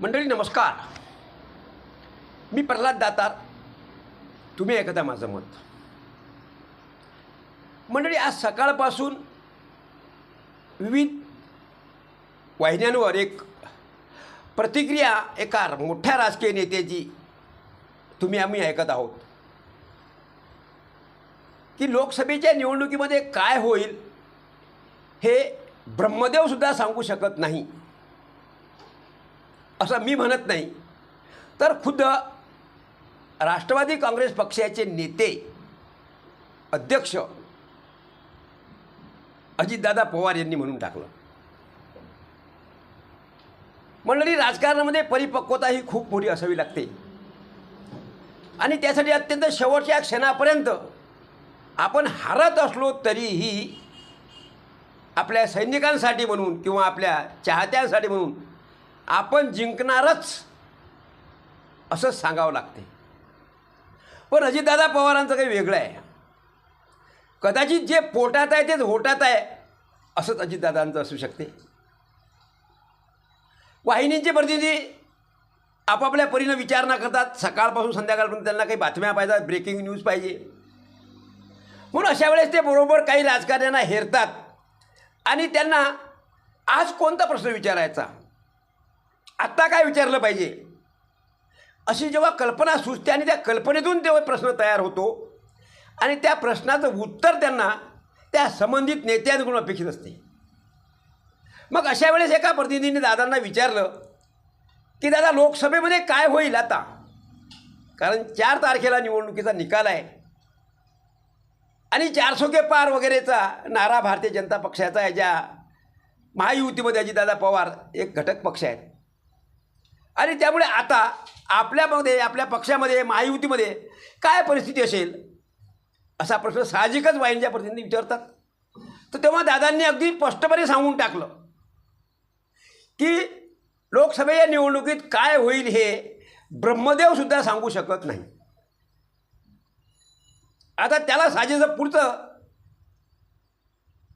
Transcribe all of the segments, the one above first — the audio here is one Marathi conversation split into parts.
मंडळी नमस्कार. मी प्रल्हाद दातार. तुम्ही ऐकता माझं मत. मंडळी आज सकाळपासून विविध वाहिन्यांवर एक प्रतिक्रिया एका मोठ्या राजकीय नेत्याची तुम्ही आम्ही ऐकत आहोत. की लोकसभेच्या निवडणुकीमध्ये काय होईल हे ब्रह्मदेवसुद्धा सांगू शकत नाही. असं मी म्हणत नाही. तर खुद्द राष्ट्रवादी काँग्रेस पक्षाचे नेते अध्यक्ष अजितदादा पवार यांनी म्हणून टाकलं. मंडळी राजकारणामध्ये परिपक्वता ही खूप मोठी असावी लागते. आणि त्यासाठी अत्यंत शेवटच्या क्षणापर्यंत आपण हारत असलो तरीही आपल्या सैनिकांसाठी म्हणून किंवा आपल्या चाहत्यांसाठी म्हणून आपण जिंकणारच. असं सांगावं लागते. पण अजितदादा पवारांचं काही वेगळं आहे. कदाचित जे पोटात आहे तेच होटात आहे असंच अजितदादांचं असू शकते. वाहिनींचे प्रतिनिधी आपापल्या परीनं विचारणा करतात. सकाळपासून संध्याकाळपर्यंत त्यांना काही बातम्या पाहिजे ब्रेकिंग न्यूज पाहिजे. म्हणून अशा वेळेस ते बरोबर काही राजकारण्यांना हेरतात. आणि त्यांना आज कोणता प्रश्न विचारायचा? आत्ता काय विचारलं पाहिजे? अशी जेव्हा कल्पना सुचते आणि त्या कल्पनेतून तेव्हा प्रश्न तयार होतो आणि त्या प्रश्नाचं उत्तर त्यांना त्या संबंधित नेत्यांकडून अपेक्षित असते. मग अशा वेळेस एका प्रतिनिधीने दादांना विचारलं की दादा लोकसभेमध्ये काय होईल आता? कारण चार तारखेला निवडणुकीचा निकाल आहे आणि चारसो के पार वगैरेचा नारा भारतीय जनता पक्षाचा आहे ज्या महायुतीमध्ये अजितदादा पवार एक घटक पक्ष आहेत. आणि त्यामुळे आता आपल्यामध्ये आपल्या पक्षामध्ये महायुतीमध्ये काय परिस्थिती असेल? असा प्रश्न साहजिकच वाहिनीच्या प्रतिनिधी विचारतात. तर तेव्हा दादांनी अगदी स्पष्टपणे सांगून टाकलं की लोकसभेच्या निवडणुकीत काय होईल हे ब्रह्मदेवसुद्धा सांगू शकत नाही. आता त्याला साजेचं पुढचं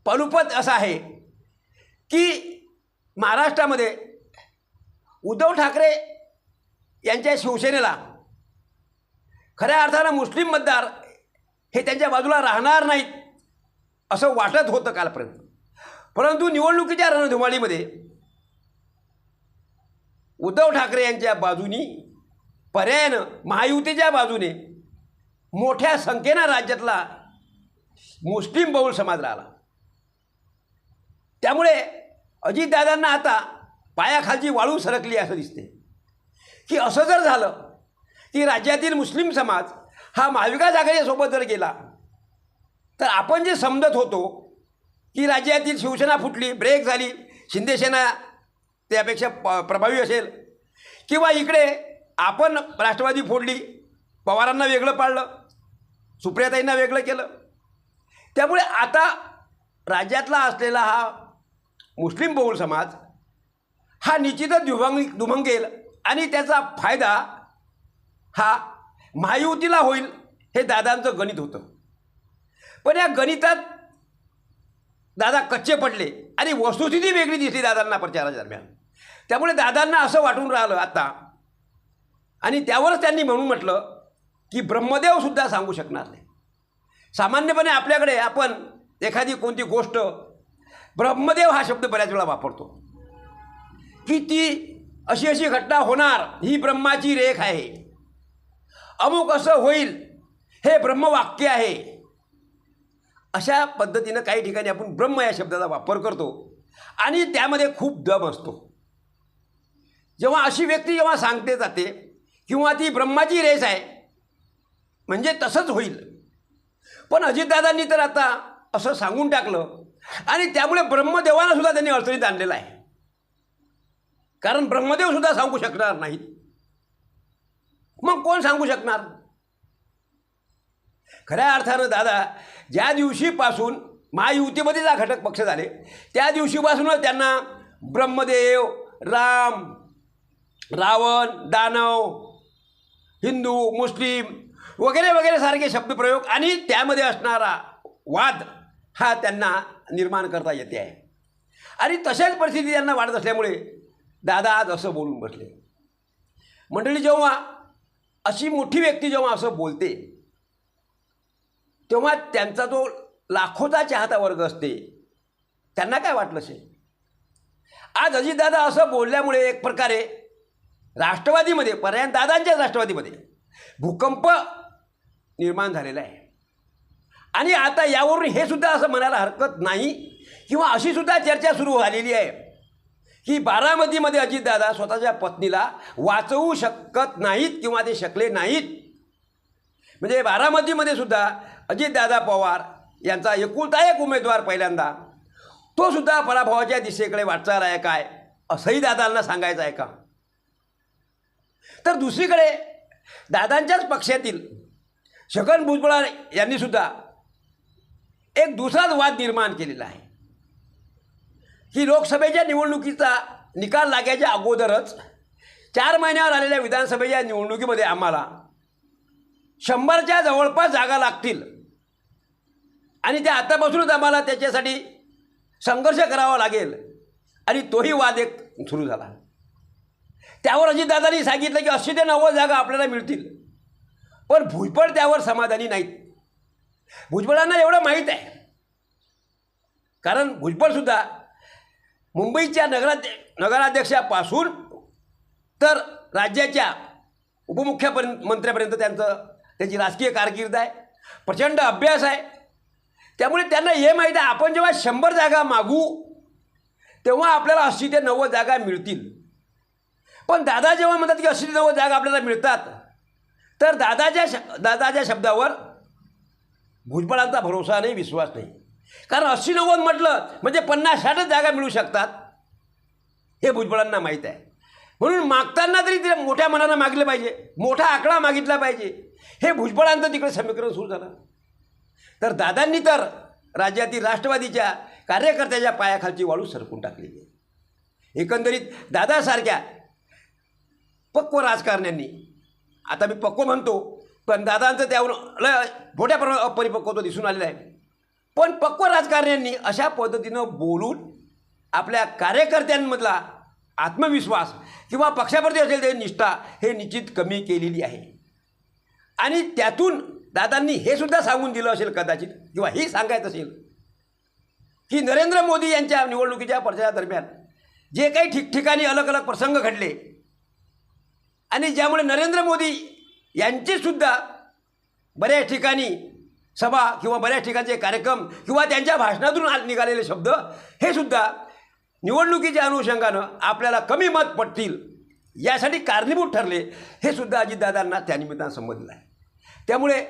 पलुपत असं आहे की महाराष्ट्रामध्ये उद्धव ठाकरे यांच्या शिवसेनेला खऱ्या अर्थानं मुस्लिम मतदार हे त्यांच्या बाजूला राहणार नाहीत असं वाटत होतं कालपर्यंत. परंतु निवडणुकीच्या रणधुमाळीमध्ये उद्धव ठाकरे यांच्या बाजूनी पर्यायानं महायुतीच्या बाजूने मोठ्या संख्येनं राज्यातला मुस्लिम बहुल समाज राहिला. त्यामुळे अजितदादांना आता पायाखालची वाळू सरकली असं दिसते की असं जर झालं की राज्यातील मुस्लिम समाज हा महाविकास आघाडीसोबत जर गेला तर आपण जे समजत होतो की राज्यातील शिवसेना फुटली ब्रेक झाली शिंदेसेना त्यापेक्षा प प्रभावी असेल किंवा इकडे आपण राष्ट्रवादी फोडली पवारांना वेगळं पाडलं सुप्रियाताईंना वेगळं केलं. त्यामुळे आता राज्यातला असलेला हा मुस्लिम बहुल समाज हा निश्चितच दुभंग दुभंगेल आणि त्याचा फायदा हा महायुतीला होईल हे दादांचं गणित होतं. पण या गणितात दादा कच्चे पडले आणि वस्तुस्थिती वेगळी दिसली दादांना प्रचाराच्या दरम्यान त्यामुळे दादांना असं वाटून राहिलं आता. आणि त्यावरच त्यांनी म्हणून म्हटलं की ब्रह्मदेवसुद्धा सांगू शकणार नाही. सामान्यपणे आपल्याकडे आपण एखादी कोणती गोष्ट ब्रह्मदेव हा शब्द बऱ्याच वेळा वापरतो. की ती अशी अशी घटना होणार ही ब्रह्माची रेख आहे. अमुक असं होईल हे ब्रह्मवाक्य आहे. अशा पद्धतीनं काही ठिकाणी आपण ब्रह्म या शब्दाचा वापर करतो आणि त्यामध्ये खूप दम असतो. जेव्हा अशी व्यक्ती जेव्हा सांगते जाते किंवा ती ब्रह्माची रेस आहे म्हणजे तसंच होईल. पण अजितदादांनी तर आता असं सांगून टाकलं आणि त्यामुळे ब्रह्मदेवाला सुद्धा त्यांनी अडचणीत आणलेलं आहे. कारण ब्रह्मदेव सुद्धा सांगू शकणार नाहीत मग कोण सांगू शकणार? खऱ्या अर्थानं दादा ज्या दिवशीपासून महायुतीमध्ये जा घटक पक्ष झाले त्या दिवशीपासूनच त्यांना ब्रह्मदेव राम रावण दानव हिंदू मुस्लिम वगैरे वगैरे सारखे शब्दप्रयोग आणि त्यामध्ये असणारा वाद हा त्यांना निर्माण करता येते आहे. आणि तशाच परिस्थिती त्यांना वाढत असल्यामुळे दादा आज असं बोलून बसले. मंडळी जेव्हा अशी मोठी व्यक्ती जेव्हा असं बोलते तेव्हा त्यांचा जो लाखोचा चाहता वर्ग असते त्यांना काय वाटलं असेल आज अजितदादा असं बोलल्यामुळे एक प्रकारे राष्ट्रवादीमध्ये पर्याय दादांच्याच राष्ट्रवादीमध्ये भूकंप निर्माण झालेला आहे. आणि आता यावरून हे सुद्धा असं म्हणायला हरकत नाही किंवा अशी सुद्धा चर्चा सुरू झालेली आहे. की बारामतीमध्ये अजितदादा स्वतःच्या पत्नीला वाचवू शकत नाहीत किंवा ते शकले नाहीत. म्हणजे बारामतीमध्ये सुद्धा अजितदादा पवार यांचा एकुलता एक उमेदवार पहिल्यांदा तो सुद्धा पराभवाच्या दिशेकडे वाटचाल आहे काय असंही दादांना सांगायचं आहे का? तर दुसरीकडे दादांच्याच पक्षातील छगन भुजबळ यांनी सुद्धा एक दुसराच वाद निर्माण केलेला आहे. की लोकसभेच्या निवडणुकीचा निकाल लागायच्या अगोदरच चार महिन्यावर आलेल्या विधानसभेच्या निवडणुकीमध्ये आम्हाला शंभरच्या जवळपास जागा लागतील. आणि त्या आतापासूनच आम्हाला त्याच्यासाठी संघर्ष करावा लागेल. आणि तोही वाद एक सुरू झाला. त्यावर अजितदादांनी सांगितलं की अस्सी ते नव्वद जागा आपल्याला मिळतील. पण भुजबळ त्यावर समाधानी नाहीत. भुजबळांना एवढं माहीत आहे. कारण भुजबळसुद्धा मुंबईच्या नगराध्य नगराध्यक्षापासून तर राज्याच्या उपमुख्यपर्यंत मंत्र्यापर्यंत त्यांचं त्यांची राजकीय कारकीर्द आहे. प्रचंड अभ्यास आहे. त्यामुळे त्यांना हे माहीत आहे आपण जेव्हा शंभर जागा मागू तेव्हा आपल्याला अस्सी ते नव्वद जागा मिळतील. पण दादा जेव्हा म्हणतात की अस्सी ते नव्वद जागा आपल्याला मिळतात तर दादाच्या श दादाच्या शब्दावर भुजबळांचा भरोसा नाही विश्वास नाही. कारण अस्सी नव्वद म्हटलं म्हणजे पन्नास साठच जागा मिळू शकतात. हे भुजबळांना माहीत आहे. म्हणून मागताना तरी तिला मोठ्या मनानं मागलं पाहिजे. मोठा आकडा मागितला पाहिजे. हे भुजबळांचं तिकडे समीकरण सुरू झालं. तर दादांनी तर राज्यातील राष्ट्रवादीच्या कार्यकर्त्याच्या पायाखालची वाळू सरकून टाकलेली आहे. एकंदरीत दादासारख्या पक्व राजकारण्यांनी आता मी पक्व म्हणतो पण दादांचं त्यावर लय मोठ्या प्रमाणात अपरिपक्वत्व दिसून आलेलं आहे. पण पक्व राजकारण्यांनी अशा पद्धतीनं बोलून आपल्या कार्यकर्त्यांमधला आत्मविश्वास किंवा पक्षाप्रती असेल ते निष्ठा हे निश्चित कमी केलेली आहे. आणि त्यातून दादांनी हे सुद्धा सांगून दिलं असेल कदाचित किंवा हे सांगायचं असेल की नरेंद्र मोदी यांच्या निवडणुकीच्या प्रचारादरम्यान जे काही ठिकठिकाणी अलग अलग प्रसंग घडले आणि ज्यामुळे नरेंद्र मोदी यांचेसुद्धा बऱ्याच ठिकाणी सभा किंवा बऱ्याच ठिकाणचे कार्यक्रम किंवा त्यांच्या भाषणातून निघालेले शब्द हे सुद्धा निवडणुकीच्या अनुषंगानं आपल्याला कमी मत पडतील यासाठी कारणीभूत ठरले हे सुद्धा अजितदादांना त्यानिमित्तानं समजलं आहे. त्यामुळे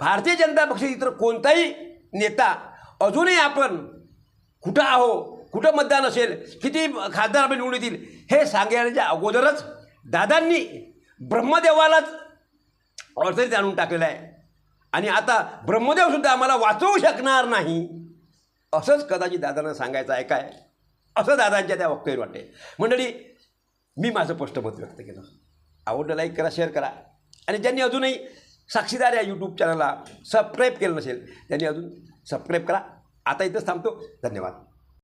भारतीय जनता पक्ष इतर कोणताही नेता अजूनही आपण कुठं आहो कुठं मतदान असेल किती खासदार आपण निवडून येतील हे सांगण्याच्या अगोदरच दादांनी ब्रह्मदेवालाच अडचणीत आणून टाकलेलं आहे. आणि आता ब्रह्मदेवसुद्धा आम्हाला वाचवू शकणार नाही. असंच कदाचित दादांना सांगायचं आहे काय? असं दादांच्या त्या वक्तव्य वाटते मंडळी मी माझं स्पष्ट मत व्यक्त केलं. आवडलं लाईक करा शेअर करा. आणि ज्यांनी अजूनही साक्षीदार या यूट्यूब चॅनलला सबस्क्राईब केलं नसेल त्यांनी अजून सबस्क्राईब करा. आता इथंच थांबतो. धन्यवाद.